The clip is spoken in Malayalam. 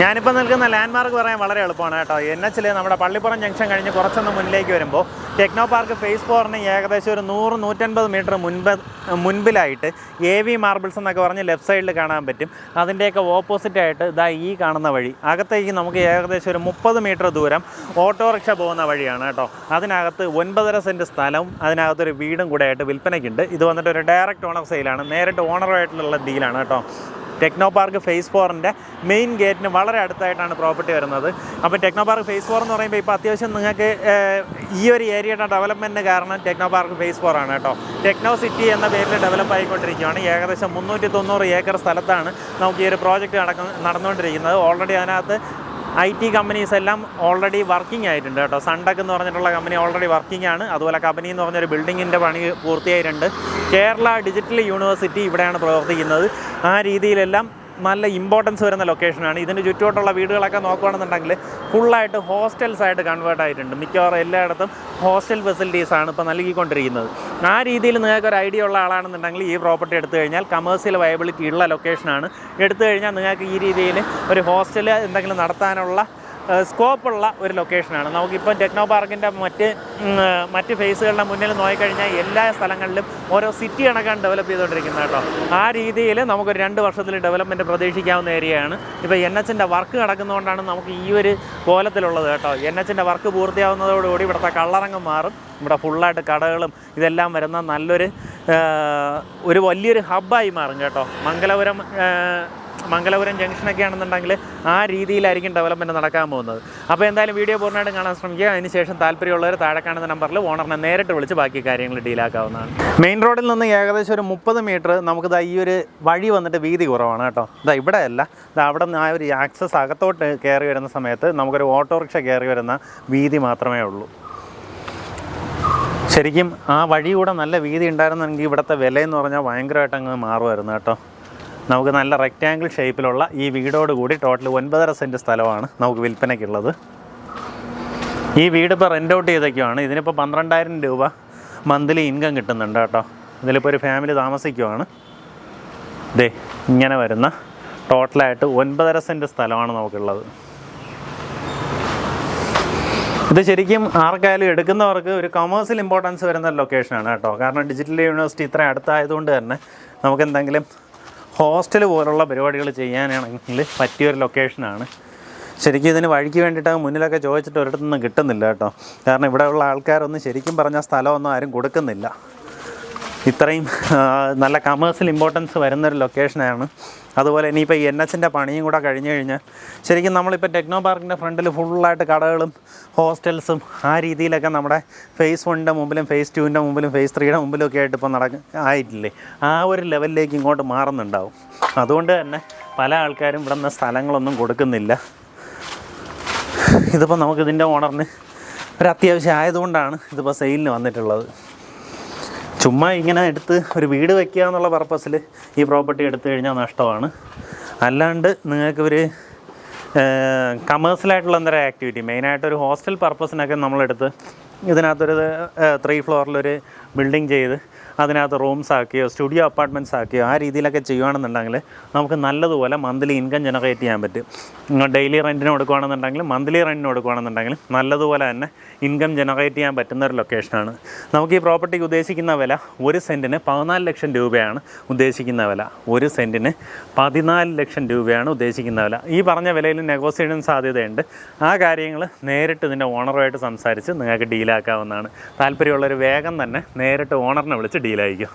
ഞാനിപ്പോൾ നിൽക്കുന്ന ലാൻഡ് മാർക്ക് പറയാൻ വളരെ എളുപ്പമാണ് കേട്ടോ. എൻ എച്ചിൽ നമ്മുടെ പള്ളിപ്പുറം ജംഗ്ഷൻ കഴിഞ്ഞ് കുറച്ചൊന്ന് മുന്നിലേക്ക് വരുമ്പോൾ ടെക്നോ പാർക്ക് ഫേസ് ഫോറിന് ഏകദേശം ഒരു നൂറ് നൂറ്റൻപത് മീറ്റർ മുൻപ് മുൻപിലായിട്ട് എ വി മാർബിൾസ് എന്നൊക്കെ പറഞ്ഞ് ലെഫ്റ്റ് സൈഡിൽ കാണാൻ പറ്റും. അതിന്റെയൊക്കെ ഓപ്പോസിറ്റ് ആയിട്ട് ഇതാ ഈ കാണുന്ന വഴി. അകത്തേക്ക് നമുക്ക് ഏകദേശം ഒരു മുപ്പത് മീറ്റർ ദൂരം ഓട്ടോറിക്ഷ പോകുന്ന വഴിയാണ് കേട്ടോ. അതിനകത്ത് ഒൻപതര സെന്റ് സ്ഥലവും അതിനകത്തൊരു വീടും കൂടെ ആയിട്ട് വിൽപ്പനയ്ക്കുണ്ട്. ഇത് വന്നിട്ട് ഒരു ഡയറക്റ്റ് ഓണർ സെയിലാണ് നേരിട്ട് ഓണറുമായിട്ടുള്ള ഡീലാണ് കേട്ടോ. ടെക്നോ പാർക്ക് ഫേസ് ഫോറിന്റെ മെയിൻ ഗേറ്റിന് വളരെ അടുത്തായിട്ടാണ് പ്രോപ്പർട്ടി വരുന്നത്. അപ്പോൾ ടെക്നോ പാർക്ക് ഫേസ് ഫോർ എന്ന് പറയുമ്പോൾ ഇപ്പോൾ അത്യാവശ്യം നിങ്ങൾക്ക് ഈ ഒരു ഏരിയയുടെ ഡെവലപ്മെന്റിന് കാരണം ടെക്നോ പാർക്ക് ഫേസ് ഫോർ ആണ് കേട്ടോ. ടെക്നോ സിറ്റി എന്ന പേരിൽ ഡെവലപ്പ് ആയിക്കൊണ്ടിരിക്കുകയാണ്. ഏകദേശം മുന്നൂറ്റി തൊണ്ണൂറ് ഏക്കർ സ്ഥലത്താണ് നമുക്ക് ഈ ഒരു പ്രോജക്റ്റ് നടക്കുന്ന നടന്നുകൊണ്ടിരിക്കുന്നത്. ഓൾറെഡി അതിനകത്ത് ഐ ടി കമ്പനീസ് എല്ലാം ഓൾറെഡി വർക്കിംഗ് ആയിട്ടുണ്ട് കേട്ടോ. സൺടെക് എന്ന് പറഞ്ഞിട്ടുള്ള കമ്പനി ഓൾറെഡി വർക്കിംഗ് ആണ്. അതുപോലെ കമ്പനി എന്ന് പറഞ്ഞൊരു ബിൽഡിങ്ങിന്റെ പണി പൂർത്തിയായിട്ടുണ്ട്. കേരള ഡിജിറ്റൽ യൂണിവേഴ്സിറ്റി ഇവിടെയാണ് പ്രവർത്തിക്കുന്നത്. ആ രീതിയിലെല്ലാം നല്ല ഇമ്പോർട്ടൻസ് വരുന്ന ലൊക്കേഷനാണ് ഇതിന് ചുറ്റുവട്ടുള്ള വീടുകളൊക്കെ നോക്കുകയാണെന്നുണ്ടെങ്കിൽ ഫുള്ളായിട്ട് ഹോസ്റ്റൽസ് ആയിട്ട് കൺവേർട്ട് ആയിട്ടുണ്ട്. മിക്കവാറും എല്ലായിടത്തും ഹോസ്റ്റൽ ഫെസിലിറ്റീസ് ആണ് ഇപ്പോൾ നൽകിക്കൊണ്ടിരിക്കുന്നത്. ആ രീതിയിൽ നിങ്ങൾക്ക് ഒരു ഐഡിയ ഉള്ള ആളാണെന്നുണ്ടെങ്കിൽ ഈ പ്രോപ്പർട്ടി എടുത്തു കഴിഞ്ഞാൽ കമേഴ്സ്യൽ വയബിലിറ്റി ഉള്ള ലൊക്കേഷനാണ് എടുത്തു കഴിഞ്ഞാൽ നിങ്ങൾക്ക് ഈ രീതിയിൽ ഒരു ഹോസ്റ്റൽ എന്തെങ്കിലും നടത്താനുള്ള സ്കോപ്പുള്ള ഒരു ലൊക്കേഷനാണ് നമുക്കിപ്പം ടെക്നോ പാർക്കിന്റെ മറ്റ് മറ്റ് ഫേസുകളുടെ മുന്നിൽ നോക്കിക്കഴിഞ്ഞാൽ എല്ലാ സ്ഥലങ്ങളിലും ഓരോ സിറ്റി കണക്കാണ് ഡെവലപ്പ് ചെയ്തുകൊണ്ടിരിക്കുന്നത് കേട്ടോ. ആ രീതിയിൽ നമുക്കൊരു രണ്ട് വർഷത്തിൽ ഡെവലപ്മെന്റ് പ്രതീക്ഷിക്കാവുന്ന ഏരിയയാണ് ഇപ്പോൾ എൻ എച്ചിന്റെ വർക്ക് നടക്കുന്നതുകൊണ്ടാണ് നമുക്ക് ഈ ഒരു കോലത്തിലുള്ളത് കേട്ടോ. എൻ എച്ചിന്റെ വർക്ക് പൂർത്തിയാവുന്നതോടുകൂടി ഇവിടുത്തെ കള്ളറങ്ങ് മാറും. ഇവിടെ ഫുള്ളായിട്ട് കടകളും ഇതെല്ലാം വരുന്ന നല്ലൊരു ഒരു വലിയൊരു ഹബ്ബായി മാറും കേട്ടോ. മംഗലപുരം മംഗലപുരം ജംഗ്ഷനൊക്കെ ആണെന്നുണ്ടെങ്കിൽ ആ രീതിയിലായിരിക്കും ഡെവലപ്മെന്റ് നടക്കാൻ പോകുന്നത്. അപ്പോൾ എന്തായാലും വീഡിയോ പൂർണമായിട്ടും കാണാൻ ശ്രമിക്കുക. അതിനുശേഷം താല്പര്യമുള്ളവർ താഴെ കാണുന്ന നമ്പറിൽ ഓണറിനെ നേരിട്ട് വിളിച്ച് ബാക്കി കാര്യങ്ങൾ ഡീലാക്കാവുന്നതാണ് മെയിൻ റോഡിൽ നിന്ന് ഏകദേശം ഒരു മുപ്പത് മീറ്റർ നമുക്ക് ദാ ഈ ഒരു വഴി വന്നിട്ട് വീതി കുറവാണ് കേട്ടോ. ഇതാ ഇവിടെ അല്ല ഇതാ അവിടെ നിന്ന് ആ ഒരു ആക്സസ് അകത്തോട്ട് കയറി വരുന്ന സമയത്ത് നമുക്കൊരു ഓട്ടോറിക്ഷ കയറി വരുന്ന വീതി മാത്രമേ ഉള്ളൂ. ശരിക്കും ആ വഴി കൂടെ നല്ല വീതി ഉണ്ടായിരുന്നെങ്കിൽ ഇവിടുത്തെ വിലയെന്ന് പറഞ്ഞാൽ ഭയങ്കരമായിട്ട് അങ്ങ് മാറുമായിരുന്നു കേട്ടോ. നമുക്ക് നല്ല റെക്റ്റാങ്കിൾ ഷേപ്പിലുള്ള ഈ വീടോട് കൂടി ടോട്ടൽ ഒൻപതര സെന്റ് സ്ഥലമാണ് നമുക്ക് വിൽപ്പനയ്ക്കുള്ളത്. ഈ വീട് ഇപ്പോൾ റെന്റ് ഔട്ട് ചെയ്തൊക്കെയാണ് ഇതിനിപ്പോൾ പന്ത്രണ്ടായിരം രൂപ മന്ത്ലി ഇൻകം കിട്ടുന്നുണ്ട് കേട്ടോ. ഇതിലിപ്പോൾ ഒരു ഫാമിലി താമസിക്കുവാണ്. ദേ ഇങ്ങനെ വരുന്ന ടോട്ടലായിട്ട് ഒൻപതര സെന്റ് സ്ഥലമാണ് നമുക്കുള്ളത്. ഇത് ശരിക്കും ആർക്കായാലും എടുക്കുന്നവർക്ക് ഒരു കൊമേഴ്സ്യൽ ഇമ്പോർട്ടൻസ് വരുന്ന ലൊക്കേഷനാണ് കേട്ടോ. കാരണം ഡിജിറ്റൽ യൂണിവേഴ്സിറ്റി ഇത്രയും അടുത്തായതുകൊണ്ട് തന്നെ നമുക്ക് എന്തെങ്കിലും ഹോസ്റ്റൽ പോലുള്ള പരിപാടികൾ ചെയ്യാനാണെങ്കിൽ പറ്റിയൊരു ലൊക്കേഷനാണ് ശരിക്കും ഇതിന് വഴിക്ക് വേണ്ടിയിട്ട് മുന്നിലൊക്കെ ചോദിച്ചിട്ട് ഒരിടത്തുനിന്ന് കിട്ടുന്നില്ല കേട്ടോ. കാരണം ഇവിടെയുള്ള ആൾക്കാരൊന്നും ശരിക്കും പറഞ്ഞ സ്ഥലമൊന്നും ആരും കൊടുക്കുന്നില്ല. ഇത്രയും നല്ല കമേഴ്സ്യൽ ഇമ്പോർട്ടൻസ് വരുന്നൊരു ലൊക്കേഷനാണ് അതുപോലെ ഇനിയിപ്പോൾ എൻ എച്ചിന്റെ പണിയും കൂടെ കഴിഞ്ഞു കഴിഞ്ഞാൽ ശരിക്കും നമ്മളിപ്പോൾ ടെക്നോ പാർക്കിന്റെ ഫ്രണ്ടിൽ ഫുള്ളായിട്ട് കടകളും ഹോസ്റ്റൽസും ആ രീതിയിലൊക്കെ നമ്മുടെ ഫേസ് വണ്ണിന്റെ മുമ്പിലും ഫേസ് ടുവിന്റെ മുമ്പിലും ഫേസ് ത്രീയുടെ മുമ്പിലും ഒക്കെ ആയിട്ട് ഇപ്പോൾ നടക്ക ആയിട്ടില്ലേ? ആ ഒരു ലെവലിലേക്ക് ഇങ്ങോട്ട് മാറുന്നുണ്ടാവും. അതുകൊണ്ട് തന്നെ പല ആൾക്കാരും ഇവിടെ നിന്ന് സ്ഥലങ്ങളൊന്നും കൊടുക്കുന്നില്ല. ഇതിപ്പോൾ നമുക്കിതിന്റെ ഓണറിന് ഒരു അത്യാവശ്യം ആയതുകൊണ്ടാണ് ഇതിപ്പോൾ സെയിലിന് വന്നിട്ടുള്ളത്. ചുമ്മാ ഇങ്ങനെ എടുത്ത് ഒരു വീട് വെക്കുക എന്നുള്ള പർപ്പസിൽ ഈ പ്രോപ്പർട്ടി എടുത്തു കഴിഞ്ഞാൽ നഷ്ടമാണ്. അല്ലാണ്ട് നിങ്ങൾക്ക് ഒരു കമേഴ്സ്യലായിട്ടുള്ള എന്തൊരു ആക്ടിവിറ്റി മെയിനായിട്ടൊരു ഹോസ്റ്റൽ പർപ്പസിനൊക്കെ നമ്മളെടുത്ത് ഇതിനകത്തൊരു ത്രീ ഫ്ലോറിലൊരു ബിൽഡിംഗ് ചെയ്ത് അതിനകത്ത് റൂംസ് ആക്കിയോ സ്റ്റുഡിയോ അപ്പാർട്ട്മെന്റ്സ് ആക്കിയോ ആ രീതിയിലൊക്കെ ചെയ്യുകയാണെന്നുണ്ടെങ്കിൽ നമുക്ക് നല്ലതുപോലെ മന്ത്ലി ഇൻകം ജനറേറ്റ് ചെയ്യാൻ പറ്റും. ഡെയിലി റെന്റിന് കൊടുക്കുകയാണെന്നുണ്ടെങ്കിൽ മന്ത്ലി റെന്റിന് കൊടുക്കുകയാണെന്നുണ്ടെങ്കിൽ നല്ലതുപോലെ തന്നെ ഇൻകം ജനറേറ്റ് ചെയ്യാൻ പറ്റുന്ന ഒരു ലൊക്കേഷനാണ് നമുക്ക് ഈ പ്രോപ്പർട്ടിക്ക് ഉദ്ദേശിക്കുന്ന വില ഒരു സെന്റിന് പതിനാല് ലക്ഷം രൂപയാണ് ഉദ്ദേശിക്കുന്ന വില. ഒരു സെന്റിന് പതിനാല് ലക്ഷം രൂപയാണ് ഉദ്ദേശിക്കുന്ന വില. ഈ പറഞ്ഞ വിലയിൽ നെഗോസിയേഷൻ സാധ്യതയുണ്ട്. ആ കാര്യങ്ങൾ നേരിട്ട് ഇതിന്റെ ഓണറുമായിട്ട് സംസാരിച്ച് നിങ്ങൾക്ക് ഡീലാക്കാവുന്നതാണ് താല്പര്യമുള്ളൊരു വേഗം തന്നെ നേരിട്ട് ഓണറിനെ വിളിച്ച് ഡീലായിരിക്കും